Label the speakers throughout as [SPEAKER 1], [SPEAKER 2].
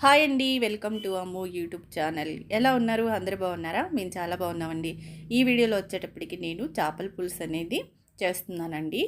[SPEAKER 1] Hi అండి welcome to Ammu YouTube channel. ఎలా ఉన్నారు? అందరూ బాగున్నారా? మేము చాలా బాగున్నామండి. ఈ వీడియోలో వచ్చేటప్పటికి నేను చేపల పులుసు అనేది చేస్తున్నానండి.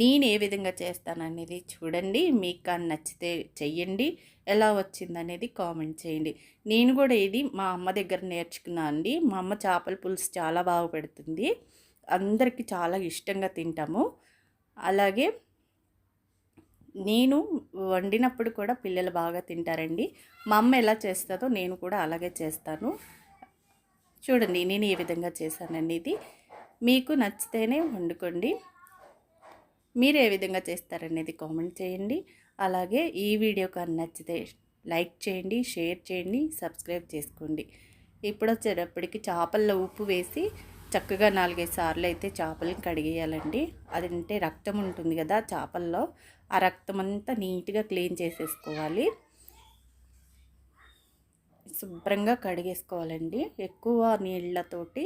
[SPEAKER 1] నేను ఏ విధంగా చేస్తాననేది చూడండి. మీకు కానీ నచ్చితే చెయ్యండి. ఎలా వచ్చిందనేది కామెంట్ చేయండి. నేను కూడా ఇది మా అమ్మ దగ్గర నేర్చుకున్నా అండి. మా అమ్మ చేపల పులుసు చాలా బాగా పెడుతుంది. అందరికీ చాలా ఇష్టంగా తింటాము. అలాగే నేను వండినప్పుడు కూడా పిల్లలు బాగా తింటారండి. మా అమ్మ ఎలా చేస్తుందో నేను కూడా అలాగే చేస్తాను. చూడండి నేను ఏ విధంగా చేశానండి ఇది. మీకు నచ్చితేనే వండుకోండి. మీరు ఏ విధంగా చేస్తారనేది కామెంట్ చేయండి. అలాగే ఈ వీడియో కానీ నచ్చితే లైక్ చేయండి షేర్ చేయండి సబ్స్క్రైబ్ చేసుకోండి. ఇప్పుడు వచ్చేటప్పటికి చేపల్లో ఉప్పు వేసి చక్కగా నాలుగైదు సార్లు అయితే చేపలను కడిగేయాలండి. అది అంటే రక్తం ఉంటుంది కదా చేపల్లో. ఆ రక్తం అంతా నీట్గా క్లీన్ చేసేసుకోవాలి. శుభ్రంగా కడిగేసుకోవాలండి. ఎక్కువ నీళ్ళతోటి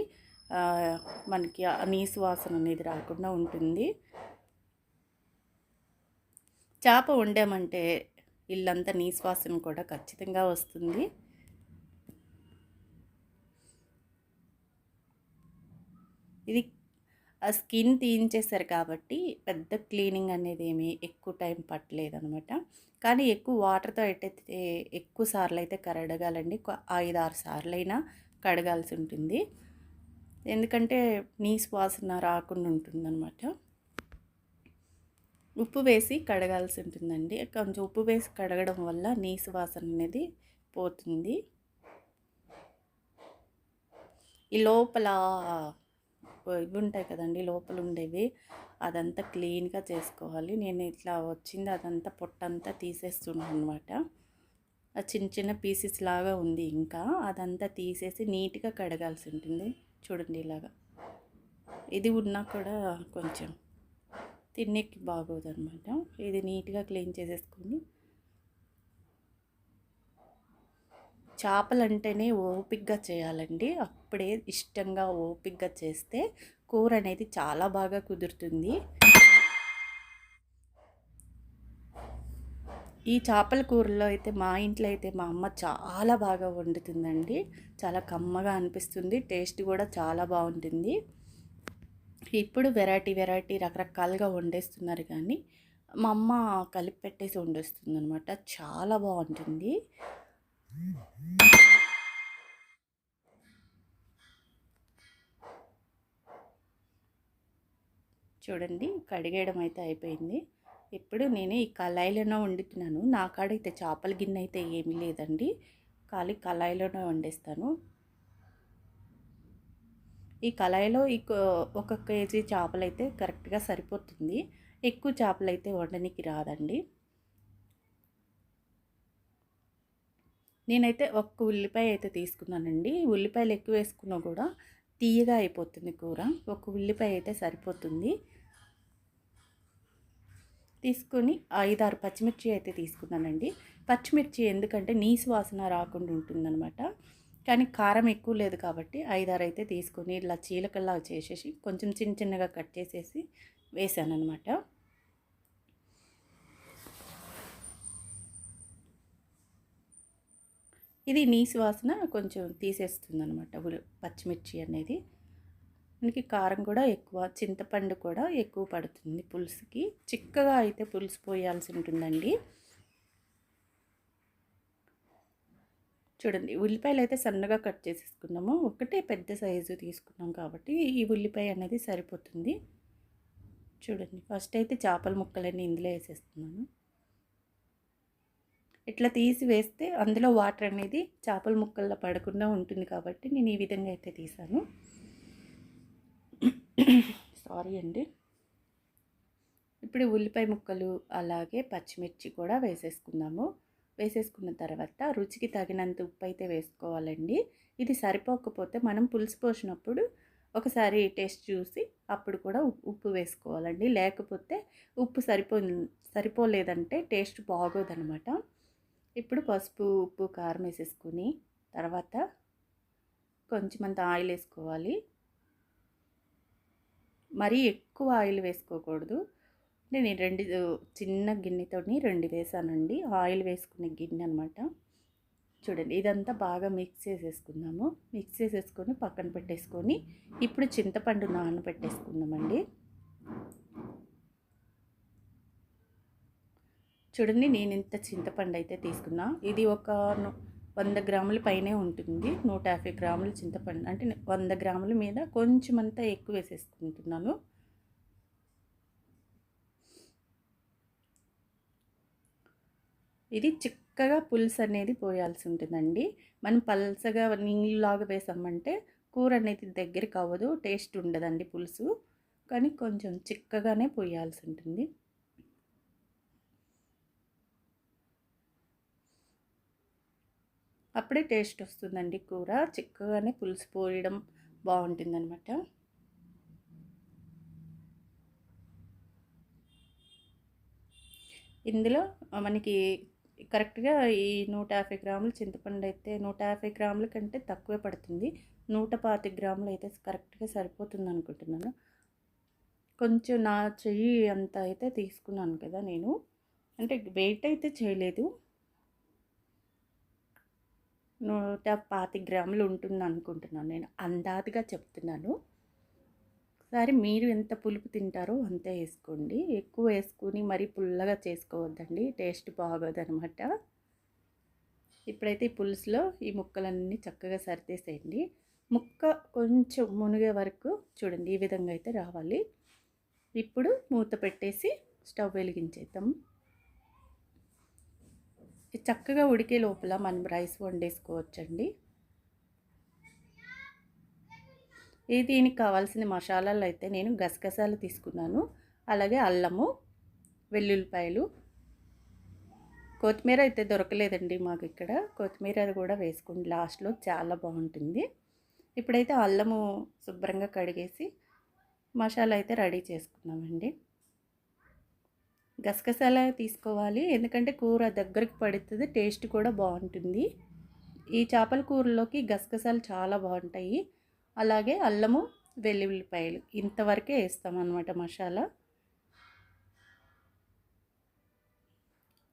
[SPEAKER 1] మనకి నీసు వాసన అనేది రాకుండా ఉంటుంది. చేప వండామంటే ఇల్లంతా నీసు వాసన కూడా ఖచ్చితంగా వస్తుంది. ఇది స్కిన్ తీయించేశారు కాబట్టి పెద్ద క్లీనింగ్ అనేది ఏమి ఎక్కువ టైం పట్టలేదనమాట. కానీ ఎక్కువ వాటర్తో అయితే ఎక్కువ సార్లు అయితే కడగాలండి ఐదు ఆరు సార్లు అయినా కడగాల్సి ఉంటుంది. ఎందుకంటే నీసు వాసన రాకుండా ఉంటుందన్నమాట ఉప్పు వేసి కడగాల్సి ఉంటుందండి. కొంచెం ఉప్పు వేసి కడగడం వల్ల నీసు వాసన అనేది పోతుంది. ఈ లోపల ఇవి ఉంటాయి కదండి లోపల ఉండేవి అదంతా క్లీన్గా చేసుకోవాలి. నేను ఇట్లా వచ్చింది అదంతా పొట్టంతా తీసేస్తున్నాను అనమాట చిన్న చిన్న పీసెస్ లాగా ఉంది ఇంకా అదంతా తీసేసి నీట్గా కడగాల్సి ఉంటుంది చూడండి ఇలాగా. ఇది ఉన్నా కూడా కొంచెం తినేకి బాగోదు అనమాట ఇది నీట్గా క్లీన్ చేసేసుకొని చేపలంటేనే ఓపిక్గా చేయాలండి. అప్పుడే ఇష్టంగా ఓపిక్గా చేస్తే కూర అనేది చాలా బాగా కుదురుతుంది. ఈ చేపల కూరలో అయితే మా ఇంట్లో అయితే మా అమ్మ చాలా బాగా వండుతుందండి. చాలా కమ్మగా అనిపిస్తుంది. టేస్ట్ కూడా చాలా బాగుంటుంది. ఇప్పుడు వెరైటీ వెరైటీ రకరకాలుగా వండేస్తున్నారు కానీ మా అమ్మ కలిపి పెట్టేసి వండేస్తుంది అనమాట చాలా బాగుంటుంది. చూడండి కడిగేయడం అయితే అయిపోయింది. ఇప్పుడు నేను ఈ కళాయిలోనే వండుతున్నాను. నా కాడైతే చేపల గిన్నె అయితే ఏమీ లేదండి. ఖాళీ కళాయిలోనే వండేస్తాను. ఈ కళాయిలో ఈ ఒక కేజీ చేపలు అయితే కరెక్ట్గా సరిపోతుంది. ఎక్కువ చేపలు అయితే వండనికి రాదండి. నేనైతే ఒక్క ఉల్లిపాయ అయితే తీసుకున్నానండి. ఉల్లిపాయలు ఎక్కువ వేసుకున్నా కూడా తీయగా అయిపోతుంది కూర. ఒక ఉల్లిపాయ అయితే సరిపోతుంది. తీసుకొని ఐదారు పచ్చిమిర్చి అయితే తీసుకున్నానండి. పచ్చిమిర్చి ఎందుకంటే నీసు వాసన రాకుండా ఉంటుందన్నమాట. కానీ కారం ఎక్కువ లేదు కాబట్టి ఐదారు అయితే తీసుకొని ఇలా చీలకల్లా చేసేసి కొంచెం చిన్న చిన్నగా కట్ చేసేసి వేసాను ఇది నీసు వాసన కొంచెం తీసేస్తుంది అనమాట పచ్చిమిర్చి అనేది. మనకి కారం కూడా ఎక్కువ చింతపండు కూడా ఎక్కువ పడుతుంది పులుసుకి. చిక్కగా అయితే పులుసు పోయాల్సి ఉంటుందండి. చూడండి ఉల్లిపాయలు అయితే సన్నగా కట్ చేసేసుకున్నాము. ఒకటే పెద్ద సైజు తీసుకున్నాం కాబట్టి ఈ ఉల్లిపాయ అనేది సరిపోతుంది. చూడండి ఫస్ట్ అయితే చేపల ముక్కలన్నీ ఇందులో వేసేస్తున్నాను. ఇట్లా తీసి వేస్తే అందులో వాటర్ అనేది చేపల ముక్కల్లో పడకుండా ఉంటుంది కాబట్టి నేను ఈ విధంగా అయితే తీసాను. సారీ అండి. ఇప్పుడు ఉల్లిపాయ ముక్కలు అలాగే పచ్చిమిర్చి కూడా వేసేసుకుందాము. వేసేసుకున్న తర్వాత రుచికి తగినంత ఉప్పు అయితే వేసుకోవాలండి. ఇది సరిపోకపోతే మనం పులుసు పోసినప్పుడు ఒకసారి టేస్ట్ చూసి అప్పుడు కూడా ఉప్పు వేసుకోవాలండి. లేకపోతే ఉప్పు సరిపో సరిపోలేదంటే టేస్ట్ బాగోదనమాట. ఇప్పుడు పసుపు ఉప్పు కారం వేసేసుకుని తర్వాత కొంచెం అంత ఆయిల్ వేసుకోవాలి. మరీ ఎక్కువ ఆయిల్ వేసుకోకూడదు. నేను రెండు చిన్న గిన్నెతోని రెండు వేసానండి. ఆయిల్ వేసుకునే గిన్నె అనమాట చూడండి ఇదంతా బాగా మిక్స్ చేసేసుకుందాము. మిక్స్ చేసేసుకొని పక్కన పెట్టేసుకొని ఇప్పుడు చింతపండు నానబెట్టేసుకుందామండి. చూడండి నేను ఇంత చింతపండు అయితే తీసుకున్నా. ఇది ఒక వంద గ్రాముల పైనే ఉంటుంది. నూట యాభై గ్రాముల చింతపండు అంటే వంద గ్రాముల మీద కొంచెం అంతా ఎక్కువ వేసేసుకుంటున్నాను. ఇది చిక్కగా పులుసు అనేది పోయాల్సి ఉంటుందండి. మనం పల్సగా నీళ్ళలాగా వేసామంటే కూర అనేది దగ్గరికి అవ్వదు టేస్ట్ ఉండదండి పులుసు. కానీ కొంచెం చిక్కగానే పోయాల్సి ఉంటుంది. అప్పుడే టేస్ట్ వస్తుందండి కూర. చిక్కగానే పులుసు పోయడం బాగుంటుందన్నమాట. ఇందులో మనకి కరెక్ట్గా ఈ నూట యాభై గ్రాములు చింతపండు అయితే నూట యాభై గ్రాముల కంటే తక్కువే పడుతుంది. నూట పాతి గ్రాములు అయితే కరెక్ట్గా సరిపోతుంది అనుకుంటున్నాను. కొంచెం నా చెయ్యి అంత అయితే తీసుకున్నాను కదా నేను. అంటే వెయిట్ అయితే చేయలేదు. నూట పాతి గ్రాములు ఉంటుంది అనుకుంటున్నాను నేను. అందాదుగా చెప్తున్నాను. ఒకసారి మీరు ఎంత పులుపు తింటారో అంతే వేసుకోండి. ఎక్కువ వేసుకుని మరీ పుల్లగా చేసుకోవద్దండి. టేస్ట్ బాగోదనమాట ఇప్పుడైతే ఈ పులుసులో ఈ ముక్కలన్నీ చక్కగా సరిదేసేయండి. ముక్క కొంచెం మునిగే వరకు చూడండి ఈ విధంగా అయితే రావాలి. ఇప్పుడు మూత పెట్టేసి స్టవ్ వెలిగించేద్దాం. చక్కగా ఉడికే లోపల మనం రైస్ వండేసుకోవచ్చండి. ఇది దీనికి కావాల్సిన మసాలాలు అయితే నేను గసగసాలు తీసుకున్నాను. అలాగే అల్లము వెల్లుల్లిపాయలు. కొత్తిమీర అయితే దొరకలేదండి మాకు ఇక్కడ. కొత్తిమీర కూడా వేసుకోండి. లాస్ట్లో చాలా బాగుంటుంది. ఇప్పుడైతే అల్లము శుభ్రంగా కడిగేసి మసాలా అయితే రెడీ చేసుకున్నామండి. గసగసాల తీసుకోవాలి. ఎందుకంటే కూర దగ్గరికి పడుతుంది టేస్ట్ కూడా బాగుంటుంది. ఈ చేపల కూరలోకి గసగసాలు చాలా బాగుంటాయి. అలాగే అల్లము వెల్లుల్లిపాయలు ఇంతవరకే వేస్తామన్నమాట మసాలా.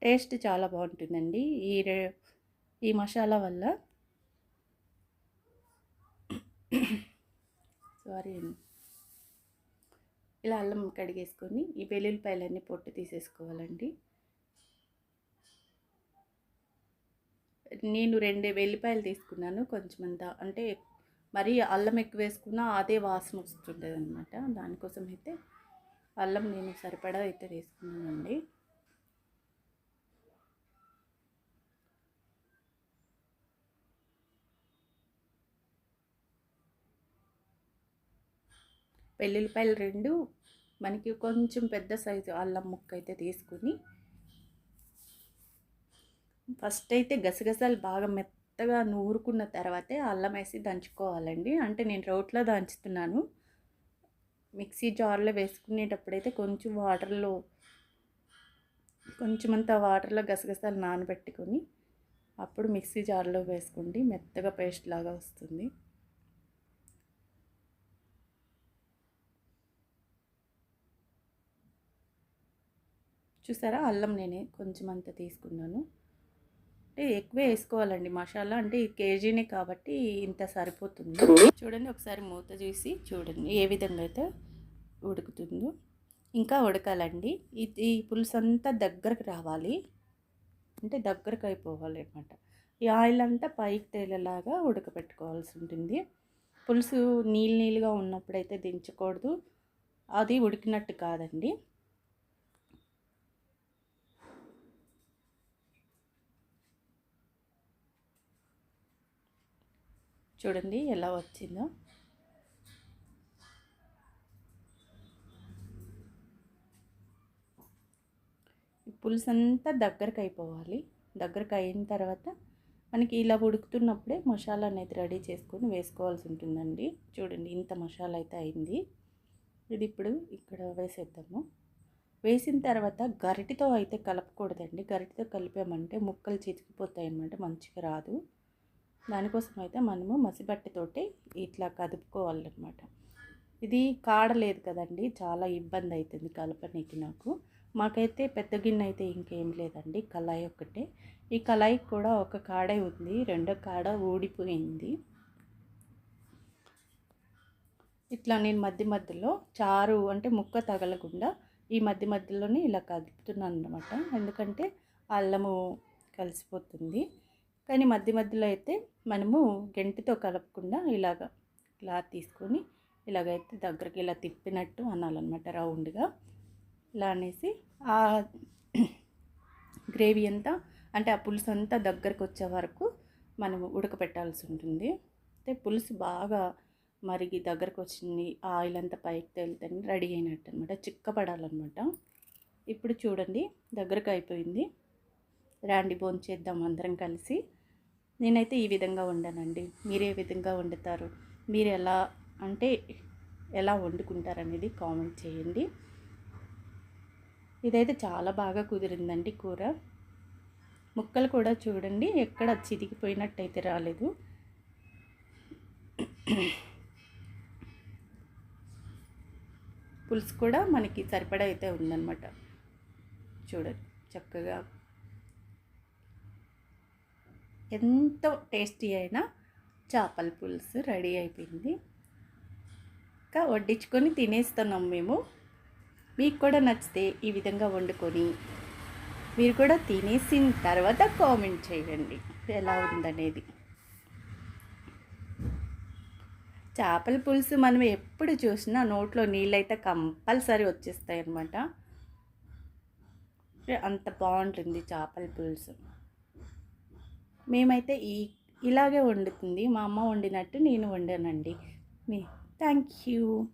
[SPEAKER 1] టేస్ట్ చాలా బాగుంటుందండి ఈ రే- ఈ మసాలా వల్ల. సారీ ఇలా అల్లం కడిగేసుకొని ఈ వెల్లుల్లిపాయలన్నీ పొట్టు తీసేసుకోవాలండి. నేను రెండు వెల్లిపాయలు తీసుకున్నాను కొంచెం అంత అంటే మరీ అల్లం ఎక్కువ వేసుకున్నా అదే వాసన వస్తుంటుంది అనమాట దానికోసం అయితే అల్లం నేను సరిపడా అయితే తీసుకున్నానండి వెల్లుల్లిపాయలు రెండు మనకి కొంచెం పెద్ద సైజు అల్లం ముక్క అయితే తీసుకుని ఫస్ట్ అయితే గసగసాలు బాగా మెత్తగా నూరుకున్న తర్వాతే అల్లం వేసి దంచుకోవాలండి. అంటే నేను రోట్లో దంచుతున్నాను. మిక్సీ జార్లో వేసుకునేటప్పుడైతే కొంచెం వాటర్లో కొంచెం అంత వాటర్లో గసగసాలు నానబెట్టుకొని అప్పుడు మిక్సీ జార్లో వేసుకోండి. మెత్తగా పేస్ట్ లాగా వస్తుంది. చూసారా? అల్లం నేనే కొంచెం అంత తీసుకున్నాను. అంటే ఎక్కువే వేసుకోవాలండి. మసాలా అంటే కేజీనే కాబట్టి ఇంత సరిపోతుంది. చూడండి ఒకసారి మూత చూసి చూడండి ఏ విధంగా అయితే ఉడుకుతుందో. ఇంకా ఉడకాలండి. ఇది ఈ పులుసు అంతా దగ్గరకు రావాలి. అంటే దగ్గరకు అయిపోవాలి అనమాట ఈ ఆయిల్ అంతా పైకి తేలేలాగా ఉడకపెట్టుకోవాల్సి ఉంటుంది. పులుసు నీళ్ళు నీళ్ళుగా ఉన్నప్పుడైతే దించకూడదు. అది ఉడికినట్టు కాదండి. చూడండి ఎలా వచ్చిందో. పులుసు అంతా దగ్గరకు అయిపోవాలి. దగ్గరకు అయిన తర్వాత మనకి ఇలా ఉడుకుతున్నప్పుడే మసాలా అనేది రెడీ చేసుకొని వేసుకోవాల్సి ఉంటుందండి. చూడండి ఇంత మసాలా అయితే అయింది. ఇది ఇప్పుడు ఇక్కడ వేసేద్దాము. వేసిన తర్వాత గరిటితో అయితే కలపకూడదండి. గరిటితో కలిపామంటే ముక్కలు చితికిపోతాయి అన్నమాట మంచిగా రాదు. దానికోసం అయితే మనము మసిబట్టతోటి ఇట్లా కదుపుకోవాలన్నమాట. ఇది కాడలేదు కదండి చాలా ఇబ్బంది అవుతుంది కలపనీకి నాకు. మాకైతే పెద్ద గిన్నె అయితే ఇంకేం లేదండి కళాయి ఒక్కటే. ఈ కళాయి కూడా ఒక కాడే ఉంది రెండో కాడ ఊడిపోయింది. ఇట్లా నేను మధ్య మధ్యలో చారు అంటే ముక్క తగలకుండా ఈ మధ్య మధ్యలోనే ఇలా కదుపుతున్నాను అనమాట ఎందుకంటే అల్లము కలిసిపోతుంది. కానీ మధ్య మధ్యలో అయితే మనము గంటితో కలపకుండా ఇలాగ క్లాత్ తీసుకొని ఇలాగైతే దగ్గరికి ఇలా తిప్పినట్టు అనాలన్నమాట రౌండ్గా. ఇలా అనేసి ఆ గ్రేవీ అంతా అంటే ఆ పులుసు అంతా దగ్గరకు వచ్చే వరకు మనం ఉడకపెట్టాల్సి ఉంటుంది. అయితే పులుసు బాగా మరిగి దగ్గరకు వచ్చింది ఆయిల్ అంతా పైకి తేలితే రెడీ అయినట్టు అనమాట చిక్కపడాలన్నమాట. ఇప్పుడు చూడండి దగ్గరకు అయిపోయింది. రాండి భోంచేద్దాం అందరం కలిసి. నేనైతే ఈ విధంగా వండానండి. మీరు ఏ విధంగా వండుతారు. మీరు ఎలా అంటే ఎలా వండుకుంటారు అనేది కామెంట్ చేయండి. ఇదైతే చాలా బాగా కుదిరిందండి కూర. ముక్కలు కూడా చూడండి ఎక్కడ చితికిపోయినట్టయితే రాలేదు. పులుసు కూడా మనకి సరిపడా అయితే ఉందన్నమాట. చూడండి చక్కగా ఎంతో టేస్టీ అయిన చేపల పులుసు రెడీ అయిపోయింది. ఇంకా వడ్డించుకొని తినేస్తున్నాం మేము. మీకు కూడా నచ్చితే ఈ విధంగా వండుకొని మీరు కూడా తినేసిన తర్వాత కామెంట్ చేయండి. ఎలా ఉందనేది. చేపల పులుసు మనం ఎప్పుడు చూసినా నోట్లో నీళ్ళైతే కంపల్సరీ వచ్చేస్తాయి అన్నమాట అంత బాగుంటుంది చేపల పులుసు. మేమైతే ఈ ఇలాగే వండుతుంది. మా అమ్మ వండినట్టు నేను వండానండి. Me thank you